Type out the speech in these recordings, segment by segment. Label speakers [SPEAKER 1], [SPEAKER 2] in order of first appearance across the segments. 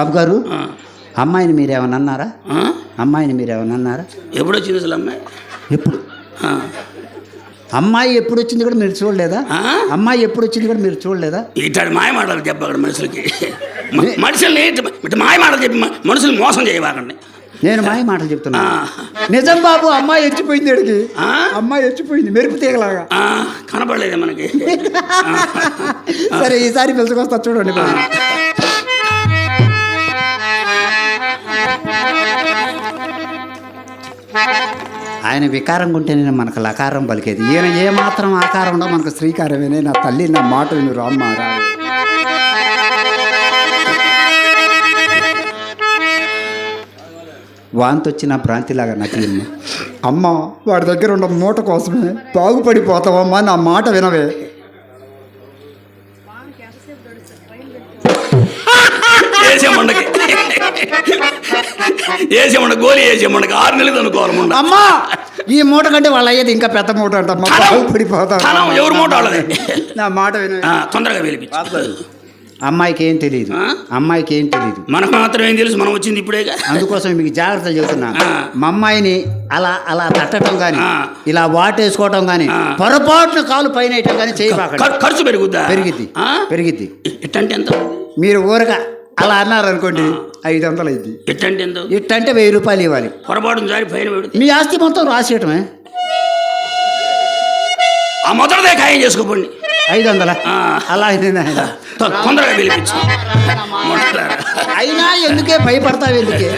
[SPEAKER 1] బాబు గారు. అమ్మాయిని మీరేమన్నా అన్నారా?
[SPEAKER 2] ఆ?
[SPEAKER 1] అమ్మాయిని మీరేమన్నా అన్నారా?
[SPEAKER 2] ఎప్పుడు వచ్చింది అసలు అమ్మాయి?
[SPEAKER 1] ఎప్పుడు. అమ్మాయి ఎప్పుడు వచ్చింది కూడా మీరు చూడలేదా? అమ్మాయి ఎప్పుడు వచ్చింది కూడా మీరు చూడలేదా?
[SPEAKER 2] ఇట్లాంటి మాయ మాటలు చెప్పాడు మనుషులకి. మనుషుల్ని మాయ మాటలు చెప్పి మ- మనుషుల్ని మోసం చేయవాకండి
[SPEAKER 1] నేను మాయ మాటలు చెప్తున్నా. నిజం బాబు అమ్మాయి ఎచ్చిపోయింది అడిగి? అమ్మాయి ఎచ్చిపోయింది మెరుపు తీగలాగా.
[SPEAKER 2] కనపడలేదే మనకి.
[SPEAKER 1] సరే ఈసారి పిలుచుకొస్తా చూడండి ఆయన వికారంగా ఉంటేనే మనకు లకారం పలికేది. ఈయన ఏ మాత్రం ఆకారం ఉండో మనకు శ్రీకారమేనే నా తల్లి నా మాట విను రామ్మ వాంతి వచ్చిన భ్రాంతిలాగా నకిలిమ్మ అమ్మ వాడి దగ్గర ఉన్న మూట కోసమే బాగుపడిపోతావమ్మా నా మాట వినవే.
[SPEAKER 2] ఏసేమండ గోలి ఏసేమండకి ఆరు నెలలు అనుకోవాలి
[SPEAKER 1] అమ్మా ఈ మూట కంటే వాళ్ళ అయ్యేది ఇంకా పెద్ద మూట అంటమ్మా
[SPEAKER 2] ధనం ఎవరి మూట వాళ్ళది?
[SPEAKER 1] నా మాట
[SPEAKER 2] తొందరగా పిలిపించు
[SPEAKER 1] అమ్మాయికి ఏం తెలియదు? అమ్మాయికి ఏం తెలియదు
[SPEAKER 2] మనకు మాత్రం ఏం తెలుసు? మనం వచ్చింది ఇప్పుడేగా?
[SPEAKER 1] అందుకోసం మీకు జాగ్రత్త చెబుతున్నా. మా అమ్మాయిని అలా అలా తట్టడం కానీ. ఇలా వాటేసుకోవటం కానీ. పొరపాటున కాలు పైన వేయటం కానీ చేయబాకండి.
[SPEAKER 2] ఖర్- ఖర్చు పెరుగుద్దా?
[SPEAKER 1] పెరిగిద్ది.
[SPEAKER 2] ఆ?
[SPEAKER 1] పెరిగిద్ది.
[SPEAKER 2] ఇట్టంటే ఎంత?
[SPEAKER 1] మీరు ఊరగా అలా అన్నారు అనుకోండి ఐదు వందలు అయింది
[SPEAKER 2] ఇట్టంటే ఎంత
[SPEAKER 1] ఇట్టంటే వెయ్యి రూపాయలు ఇవ్వాలి.
[SPEAKER 2] పొరపాటు జారి పైన పెడితే
[SPEAKER 1] మీ ఆస్తి మొత్తం రాసేయటమే.
[SPEAKER 2] ఆ మొదటిదే ఖాయం చేసుకోకండి
[SPEAKER 1] ఐదు వందల. అలా అయితే
[SPEAKER 2] తొందరగా పిలిపించు.
[SPEAKER 1] అయినా ఎందుకే భయపడతావు ఎందుకే?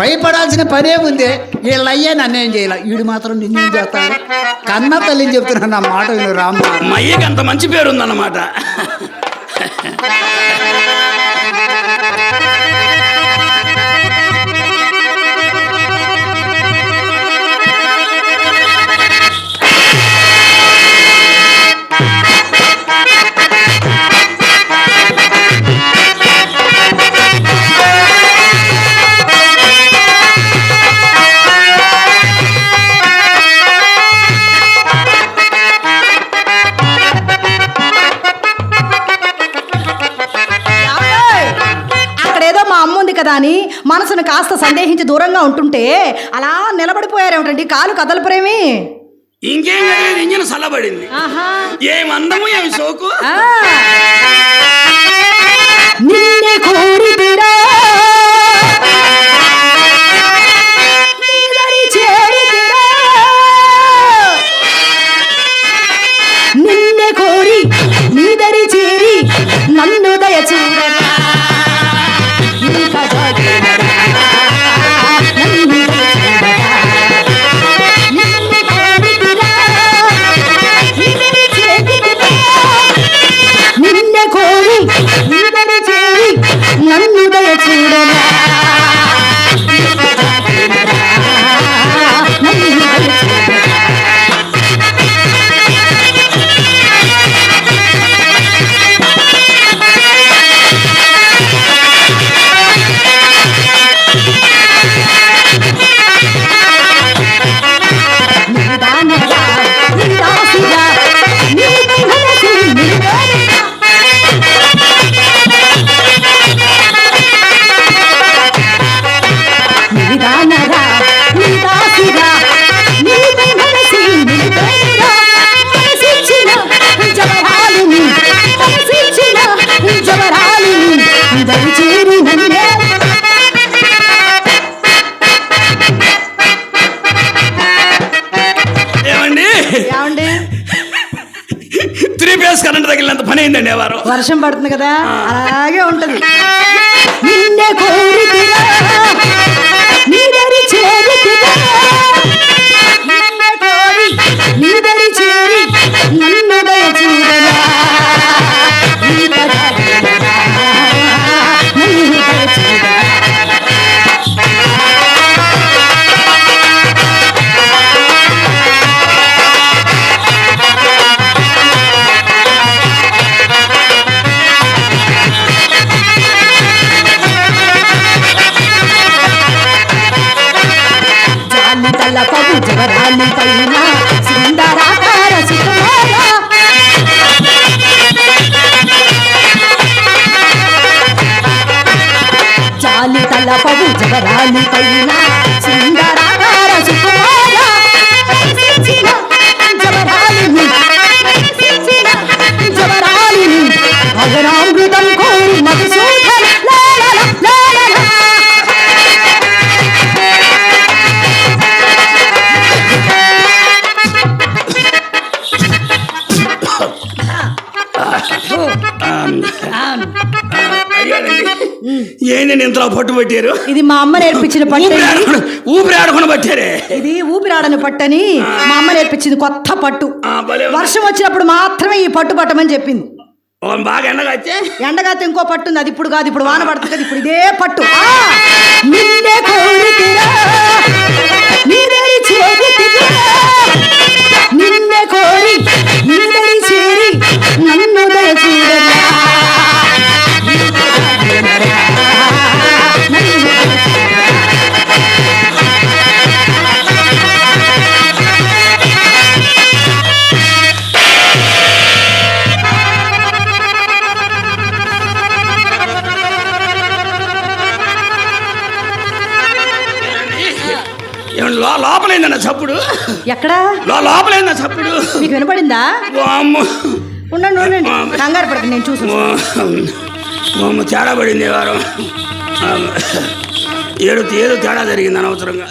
[SPEAKER 1] భయపడాల్సిన పనే ఉంది. వీళ్ళు అయ్యే నన్నేం చేయాల? వీడు మాత్రం నిన్నేం చేస్తాడు? కన్న తల్లిని చెప్తున్నా నా మాట విను రామ్మ.
[SPEAKER 2] అయ్యకి అంత మంచి పేరు ఉందన్నమాట
[SPEAKER 3] ఏమండోయ్? మనసును కాస్త సందేహించి దూరంగా ఉంటుంటే అలా నిలబడిపోయారేమిటండి? కాలు కదలపరేమి?
[SPEAKER 2] ఇంకేం కదలేదు ఇంజన్ చల్లబడింది.
[SPEAKER 3] ఆహా.
[SPEAKER 2] ఏం అందము ఏమి సోకు.
[SPEAKER 3] నిన్నే కోరితిరా
[SPEAKER 2] Thank you. తగిలినంత పని అయిందండి వారు
[SPEAKER 3] వర్షం పడుతుంది కదా? అలాగే ఉంటది. నిన్నే కోరితిరా
[SPEAKER 2] ஜெகராணி பையிலா ఇంతలో పట్టు పట్టారు.
[SPEAKER 3] ఇది మా అమ్మ నేర్పించిన పట్టు
[SPEAKER 2] ఊపిరి. ఆడకుండా ఊపిరి పట్టారే.
[SPEAKER 3] ఇది ఊపిరాడని పట్టని మా అమ్మ నేర్పించింది కొత్త పట్టు. వర్షం వచ్చినప్పుడు మాత్రమే ఈ పట్టు పట్టమని చెప్పింది.
[SPEAKER 2] బాగా
[SPEAKER 3] ఎండగాతే ఇంకో పట్టు ఉంది. అది ఇప్పుడు కాదు ఇప్పుడు వాన పడుతుంది కదా ఇప్పుడు ఇదే పట్టు! నిన్నే కోరి నీదరి చేరి నన్ను దయచూడరా.
[SPEAKER 2] చప్పుడు?
[SPEAKER 3] ఎక్కడా?
[SPEAKER 2] లో లోపలైందా చప్పుడు?
[SPEAKER 3] మీకు వినపడిందా? ఉండండి ఉండండి. కంగారు పడకండి నేను చూసి
[SPEAKER 2] తేడా పడింది వారం. ఏడు ఏదో తేడా జరిగింది అనవసరంగా.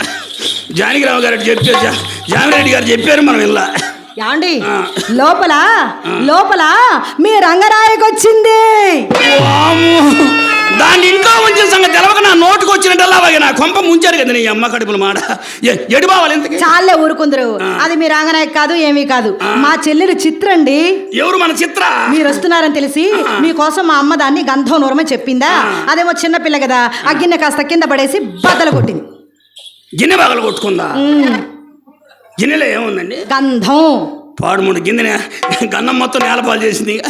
[SPEAKER 2] జానకిరావు గారు చెప్పారు జా- జామిరెడ్డి గారు చెప్పారు మనం ఇలా
[SPEAKER 3] యాండి. లోపల? లోపల? మీ రంగరాయకు వచ్చింది.
[SPEAKER 2] అలాగే నా కొంప ముంచారు కదా నీ అమ్మ కడుపుల మాట ఎడు బావాలి ఇంతకి?
[SPEAKER 3] చాలే ఊరుకుందరు. అది మీ రంగనాయక్ కాదు ఏమీ కాదు. మా చెల్లెలు చిత్రండి
[SPEAKER 2] ఎవరు మన చిత్ర?
[SPEAKER 3] మీరు వస్తున్నారని తెలిసి మీకోసం మా అమ్మ దాన్ని గంధం నూరమని చెప్పిందా? అదేమో చిన్న పిల్ల కదా. ఆ గిన్నె కాస్త కింద పడేసి బద్దలు కొట్టింది.
[SPEAKER 2] గిన్నె బాగలు కొట్టుకుందా? గిన్నెలో ఏముందండి?
[SPEAKER 3] గంధం.
[SPEAKER 2] పాడుముడు గిన్నె గన్నం మొత్తం నేలపాలు చేసింది.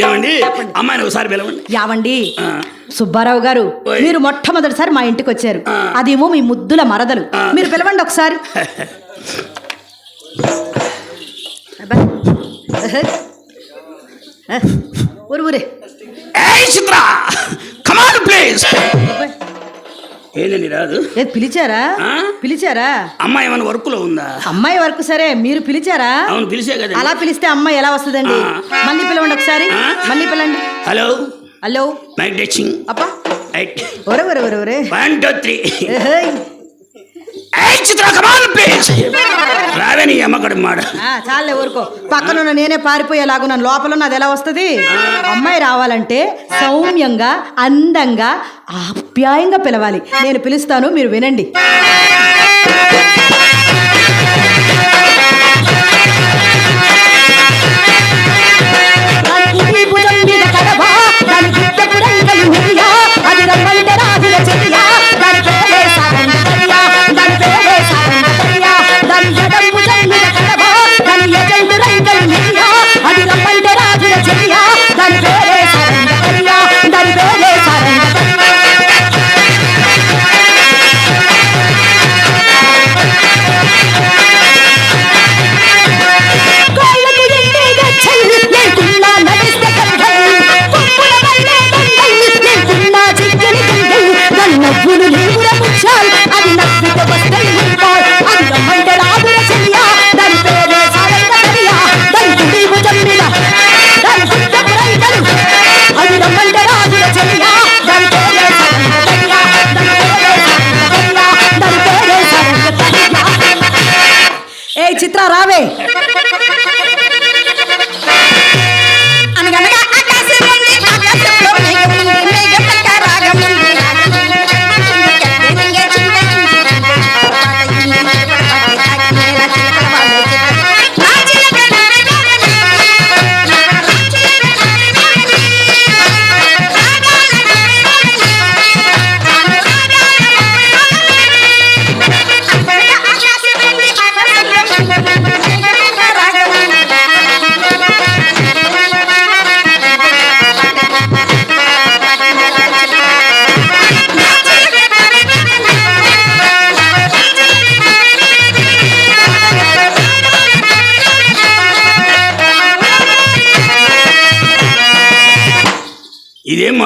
[SPEAKER 2] ఏమండి? అమ్మాయిని ఒకసారి పిలవండి.
[SPEAKER 3] యావండి. సుబ్బారావు గారు. మీరు మొట్టమొదటిసారి మా ఇంటికి వచ్చారు. అదేమో మీ ముద్దుల మరదలు. మీరు పిలవండి ఒకసారి. ఊరు ఊరే.
[SPEAKER 2] చిత్ర కమాన్ ప్లీజ్ ఏందండి రాదు.
[SPEAKER 3] ఏది పిలిచారా? పిలిచారా?
[SPEAKER 2] అమ్మాయి ఏమైనా వర్కులో ఉందా?
[SPEAKER 3] అమ్మాయి వరకు సరే మీరు పిలిచారా?
[SPEAKER 2] అవును పిలిచే కదా
[SPEAKER 3] అలా పిలిస్తే అమ్మాయి ఎలా వస్తుందండి. మళ్ళీ పిలవండి ఒకసారి? మళ్ళీ పిలండి
[SPEAKER 2] హలో.
[SPEAKER 3] హలో.
[SPEAKER 2] మైక్ టచింగ్
[SPEAKER 3] అప్పా. ఒరే ఒరే ఒరే ఒరే.
[SPEAKER 2] వన్ టూ త్రీ
[SPEAKER 3] ఏహేయ్.
[SPEAKER 2] ఏయ్ చిత్ర
[SPEAKER 3] చాలే ఊరుకో. పక్కన ఉన్న నేనే పారిపోయేలాగు నన్ను లోపల నాది ఎలా వస్తుంది? అమ్మాయి రావాలంటే సౌమ్యంగా అందంగా ఆప్యాయంగా పిలవాలి. నేను పిలుస్తాను మీరు వినండి. ఏ చిత్ర రావే.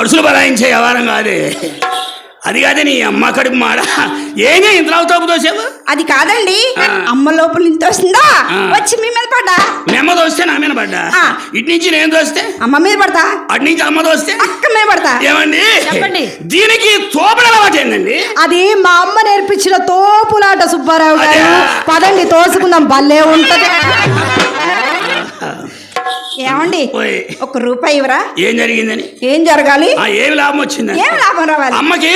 [SPEAKER 2] మనుషులు బలాయించే వ్యవహారం కాదే. అది కాదే నీ అమ్మ కడుపు మాడ. ఏమే ఇంత అవుతావు దోసేవు
[SPEAKER 4] అది కాదండి. అమ్మ లోపల నుంచి వస్తుందా. వచ్చి మీ మీద పడ్డా?
[SPEAKER 2] మెమ్మ దోస్తే నా మీద పడ్డా. ఇటు నుంచి నేను దోస్తే
[SPEAKER 4] అమ్మ మీద పడతా?
[SPEAKER 2] అటు నుంచి అమ్మ దోస్తే
[SPEAKER 4] అక్క మీద పడతా?
[SPEAKER 2] ఏమండి?
[SPEAKER 3] చెప్పండి.
[SPEAKER 2] దీనికి తోపడ అలవాటు ఏందండి?
[SPEAKER 3] అది మా అమ్మ నేర్పించిన తోపులాట సుబ్బారావు గారు. పదండి తోసుకుందాం. భలే ఉంటది.
[SPEAKER 4] ఏమండి? ఒక రూపాయి ఇవ్వరా?
[SPEAKER 2] ఏం జరిగిందని?
[SPEAKER 4] ఏం జరగాలి?
[SPEAKER 2] ఆ ఏమి లాభం వచ్చిందని?
[SPEAKER 4] ఏం లాభం రావాలి?
[SPEAKER 2] అమ్మకి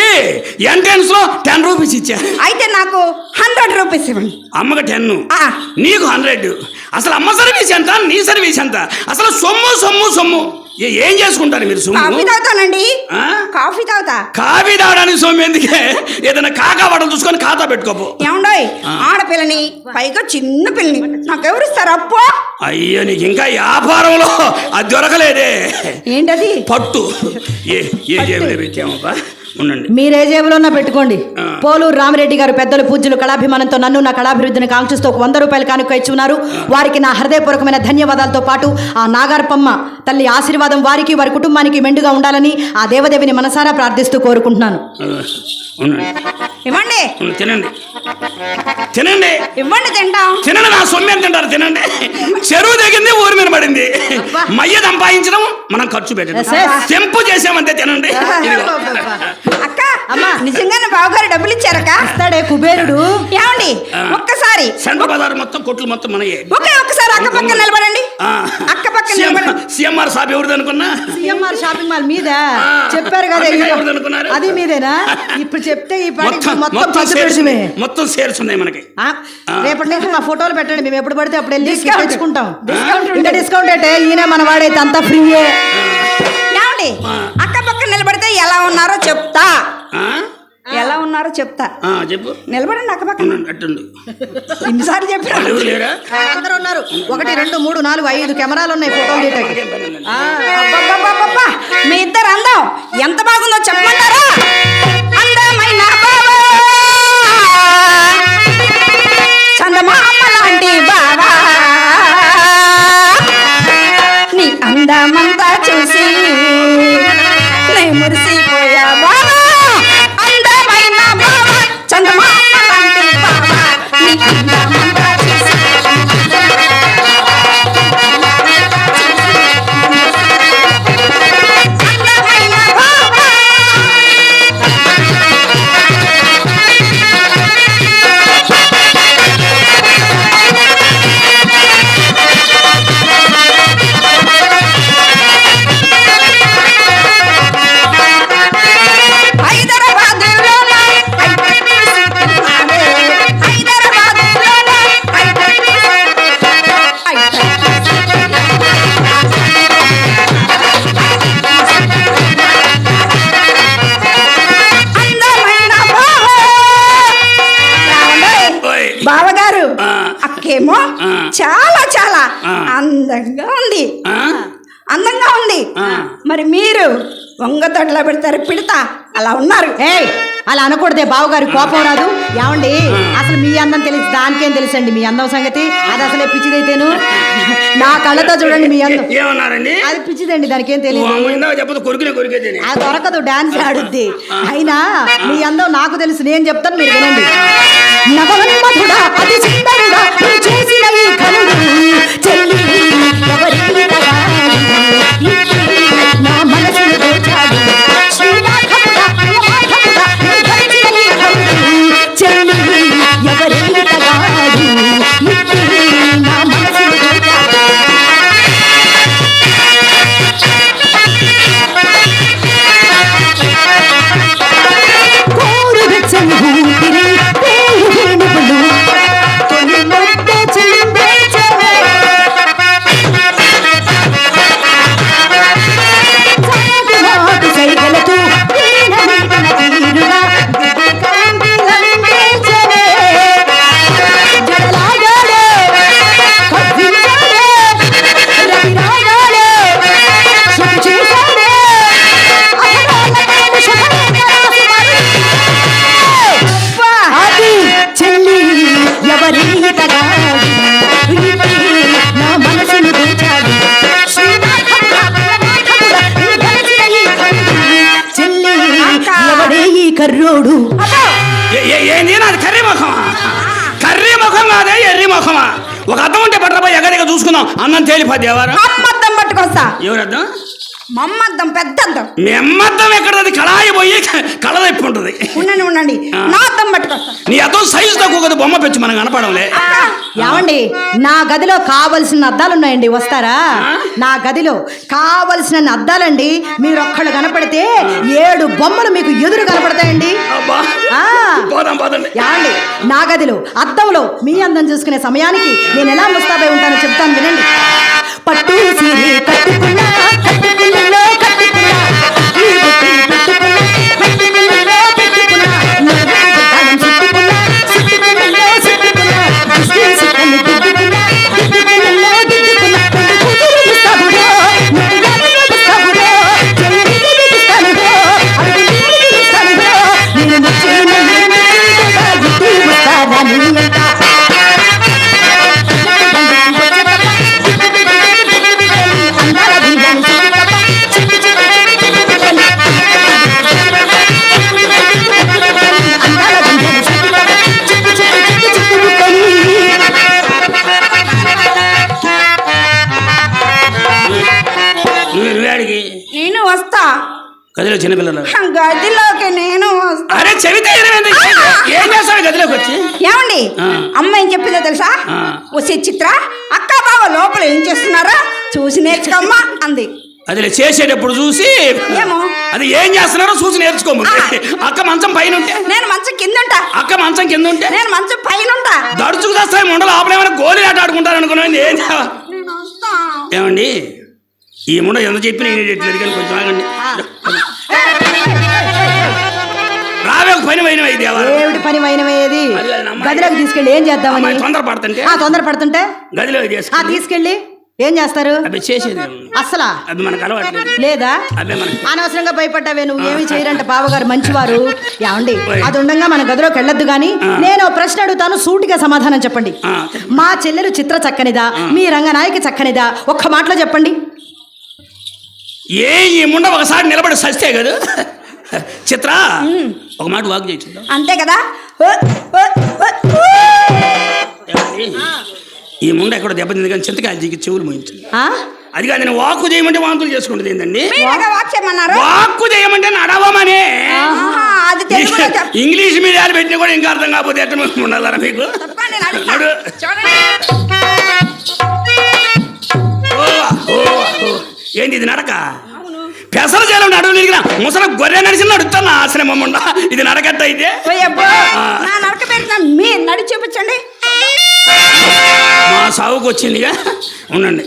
[SPEAKER 2] ఎంట్రన్స్లో టెన్ రూపీస్ ఇచ్చా.
[SPEAKER 4] అయితే నాకు హండ్రెడ్ రూపీస్ ఇవ్వండి.
[SPEAKER 2] అమ్మకి టెన్.
[SPEAKER 4] ఆ.
[SPEAKER 2] నీకు హండ్రెడ్. అసలు అమ్మ సర్వీస్ ఎంత? నీ సర్వీస్ ఎంత? అసలు సొమ్ము సొమ్ము సొమ్ము. ఏ- ఏం చేసుకుంటారు మీరు
[SPEAKER 4] కాఫీ
[SPEAKER 2] సొమ్ము
[SPEAKER 4] తాగుతానండి.
[SPEAKER 2] ఆ?
[SPEAKER 4] కాఫీ తాగుతా.
[SPEAKER 2] కాఫీ తాగడానికి సొమ్ము ఎందుకే? ఏదైనా కాకా వడలు చూసుకొని ఖాతా పెట్టుకోపో.
[SPEAKER 4] ఏమండోయ్? ఆడపిల్లని పైగా చిన్న పిల్లని. నాకు ఎవరిస్తారు అప్పు
[SPEAKER 2] అయ్యో నీకు ఇంకా వ్యాపారంలో అది దొరకలేదే.
[SPEAKER 4] ఏంటది?
[SPEAKER 2] పట్టు. ఏ ఏ జేబులో పెట్టామబ్బా? ఉండండి.
[SPEAKER 3] మీరే జేబులోనా పెట్టుకోండి.
[SPEAKER 2] ఆ.
[SPEAKER 3] పోలూరు రామిరెడ్డి గారు పెద్దలు పూజ్యులు కళాభిమానంతో నన్ను నా కళాభివృద్ధిని కాంక్షిస్తూ ఒక వంద రూపాయలు కానుక ఇచ్చి ఉన్నారు వారికి నా హృదయపూర్వకమైన ధన్యవాదాలతో పాటు ఆ నాగార్పమ్మ తల్లి ఆశీర్వాదం వారికి వారి కుటుంబానికి మెండుగా ఉండాలని ఆ దేవదేవిని మనసారా ప్రార్థిస్తూ కోరుకుంటున్నాను.
[SPEAKER 4] ఇవ్వండి.
[SPEAKER 2] తినండి. తినండి.
[SPEAKER 4] ఇవ్వండి తింటాం.
[SPEAKER 2] తినండి నా సొమ్ము తింటారు తినండి. చెరువు దిగింది ఊరి మీద పడింది. మయ్య సంపాదించడం మనం ఖర్చు పెట్టడం. తెంపు చేసామంతే తినండి.
[SPEAKER 4] అక్క అమ్మా. నిజంగానే బావగారు డబ్బులు ఇచ్చారక్క?
[SPEAKER 3] ఇస్తాడే కుబేరుడు.
[SPEAKER 4] ఏమండి. ఒక్కసారి.
[SPEAKER 2] సెంట్రల్ బజార్ మొత్తం కొట్లు మొత్తం మనయే.
[SPEAKER 4] ఒకే ఒక్కసారి అక్క పక్కన నిలబడండి. అక్క పక్కన
[SPEAKER 2] సీఎం-
[SPEAKER 4] నిలబడండి.
[SPEAKER 2] సీఎంఆర్ షాప్ ఎవరిది అనుకున్నా?
[SPEAKER 3] సిఎంఆర్ షాపింగ్ మాల్ మీద. చెప్పారు కదా? అది మీదేనా? ఇప్పుడు చెప్తే ఈ పాటికి
[SPEAKER 2] మొత్తం
[SPEAKER 3] మొత్తం
[SPEAKER 2] షేర్స్ ఉన్నాయి. మనకి.
[SPEAKER 3] ఆ, రేపటి నుంచి మా ఫోటోలు పెట్టండి. మేము ఎప్పుడు పడితే అప్పుడు వెళ్ళి. తెచ్చుకుంటాం. ఇంకా డిస్కౌంట్ అంటే ఈయన మన వాడైతే అంతా ఫ్రీయే
[SPEAKER 4] ఏమండి. అక్క పక్కన నిలబడితే ఎలా ఉన్నారో చెప్తా.
[SPEAKER 2] ఆ?
[SPEAKER 4] ఎలా ఉన్నారో చెప్తా.
[SPEAKER 2] ఆ, చెప్పు.
[SPEAKER 4] నిలబడండి అక్క పక్కన.
[SPEAKER 2] అట్టుండు.
[SPEAKER 4] ఇన్నిసార్లు
[SPEAKER 2] లేరా
[SPEAKER 3] అందరూ ఉన్నారు. ఒకటి రెండు మూడు నాలుగు ఐదు కెమెరాలు ఉన్నాయి ఫోటోలు తీయటానికి!
[SPEAKER 4] మీ ఇద్దరు అందం ఎంత బాగుందో చెప్పమంటారా? అందమైన చందమామ లాంటి బావా. నీ అందమంతా చూసి
[SPEAKER 2] আমার
[SPEAKER 4] చాలా చాలా. అందంగా ఉంది? అందంగా ఉంది. మరి మీరు వంగతొడలో పెడతారు? పిడతా. అలా ఉన్నారు.
[SPEAKER 3] ఏయ్ అలా అనకూడదే. బావగారు కోపం రాదు. ఏమండి? అసలు మీ అందం తెలిసి దానికేం తెలుసండి? మీ అందం సంగతి? అది అసలే పిచ్చిదైతేను. నా కళ్ళతో చూడండి మీ అందం.
[SPEAKER 2] ఏమన్నారండి?
[SPEAKER 3] అది పిచ్చిదండి దానికి ఏం తెలియదు అది దొరకదు డాన్స్ ఆడుద్ది. అయినా మీ అందం నాకు తెలుసు. నేను చెప్తాను మీరు వినండి. నవమన్మధుడా కర్రోడు.
[SPEAKER 2] ఏంది నాది కర్రీ ముఖమా? కర్రీ ముఖం కాదే ఎర్రి ముఖమా? ఒక అర్థం ఉంటే పట్టరాబోయ్ ఎగదిగా చూసుకుందాం. అన్నం తేలిపోద్ది ఎవరు?
[SPEAKER 4] అమ్మద్దం పట్టుకొస్తా.
[SPEAKER 2] ఎవరు అర్థం
[SPEAKER 4] మమ్మద్దం పెద్దద్దం.
[SPEAKER 2] మెమ్మద్దం ఎక్కడది? కళాయి పోయి కళ తెప్పి ఉంటుంది
[SPEAKER 4] ఉండండి. ఉండండి నా అద్దం పట్టుకొస్తా
[SPEAKER 2] నీ అద్దం సైజు తక్కువ కదా బొమ్మ పెంచి మనం కనపడంలే
[SPEAKER 3] ఏమండి? నా గదిలో కావలసిన అద్దాలు ఉన్నాయండి వస్తారా నా గదిలో కావలసిన అద్దాలండి మీరు ఒక్కళ్ళు కనపడితే ఏడు బొమ్మలు మీకు ఎదురు కనపడతాయండి. ఏమండి? నా గదిలో అద్దంలో మీ అందం చూసుకునే సమయానికి నేను ఎలా ముస్తాబై ఉంటానో చెప్తాను వినండి. పట్టు సీరి కట్టుకున్నా కట్టుకున్నా
[SPEAKER 2] గదిలో చిన్నపిల్లలు
[SPEAKER 4] గదిలోకి నేను
[SPEAKER 2] అరే చెబితే ఏమైంది? ఏం చేస్తావు గదిలోకి వచ్చి?
[SPEAKER 4] ఏమండి. అమ్మ ఏం చెప్పిందో తెలుసా. వచ్చే చిత్ర అక్క బావ లోపల ఏం చేస్తున్నారా చూసి నేర్చుకోమ్మా అంది.
[SPEAKER 2] అది చేసేటప్పుడు చూసి
[SPEAKER 4] ఏమో?
[SPEAKER 2] అది ఏం చేస్తున్నారో చూసి నేర్చుకోము అక్క మంచం పైన ఉంటే
[SPEAKER 4] నేను మంచం కిందుంటా.
[SPEAKER 2] అక్క మంచం కింద ఉంటే
[SPEAKER 4] నేను మంచం పైన ఉంటా
[SPEAKER 2] దడుచుకు తెస్తాయి ముండలు ఆపలేమైనా గోళీ ఆట ఆడుకుంటారు అనుకున్నాను ఏం చేయాలి? ఏమండి ఎంత చెప్పినా నేను ఎట్లేదు కానీ కొంచెం ఆగండి. రావే పని అది నమ్మాలి.
[SPEAKER 3] గదిలోకి తీసుకెళ్ళి ఏం చేద్దామని?
[SPEAKER 2] తొందర పడుతుంటే.
[SPEAKER 3] ఆ తొందర పడుతుంటే? తీసుకెళ్ళి. ఏం చేస్తారు?
[SPEAKER 2] అవి చేసేది?
[SPEAKER 3] అసలా
[SPEAKER 2] అవి మనకు అలవాట్లేదు
[SPEAKER 3] లేదా. అనవసరంగా భయపడ్డావే నువ్వు ఏమి చేయరంట బావగారు మంచివారు. ఏమండి. అది ఉండగా మన గదిలోకి వెళ్ళొద్దు గాని
[SPEAKER 2] ఆ.
[SPEAKER 3] నేను ప్రశ్న అడుగుతాను సూటిగా సమాధానం చెప్పండి. మా చెల్లెలు చిత్ర చక్కనిదా? మీ రంగనాయకి చక్కనిదా? ఒక్క మాటలో చెప్పండి.
[SPEAKER 2] ఏ ఈ ముండ ఒకసారి నిలబడి సస్తే కదా? చిత్ర ఒక మాట వాక్ చేయి చూద్దాం
[SPEAKER 4] అంతే కదా? ఓ, ఓ, ఓ, ఓ.
[SPEAKER 2] ఏమండి? ఈ ముండ ఎక్కడ దెబ్బతింది కానీ చింతకాయలు దిగి చెవులు మోయించింది.
[SPEAKER 3] ఆ?
[SPEAKER 2] అది కాదు నేను వాక్కు చేయమంటే వాంతులు చేసుకుంటుంది ఏంటండి వాక్కు చేయమంటే నడవమనే. ఇంగ్లీష్ మీడియాలు పెట్టిన కూడా ఇంకా అర్థం కాకపోతే ఎట్లా ఉండాలరా మీకు.
[SPEAKER 4] చూడండి.
[SPEAKER 2] ఏంది ఇది నడక పెసర చేలో నడువు నిరిగిన ముసల గొర్రె నడిచి నడుస్తాను ఆశ్రమం ఉండ ఇది నడకట్ట అయితే
[SPEAKER 4] నడక మీ నడి చూపించండి.
[SPEAKER 2] మా సాగుకు వచ్చిందిగా. ఉండండి.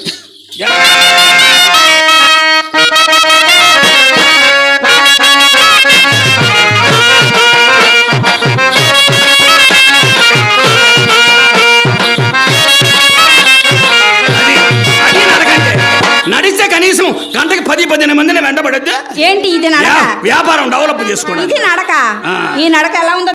[SPEAKER 2] పదిహేను మందిని వెంటబడద్దు.
[SPEAKER 4] ఏంటి ఇది నడక?
[SPEAKER 2] వ్యాపారం డెవలప్ చేసుకోవడానికి.
[SPEAKER 4] ఇది నడక. ఈ నడక ఎలా ఉందో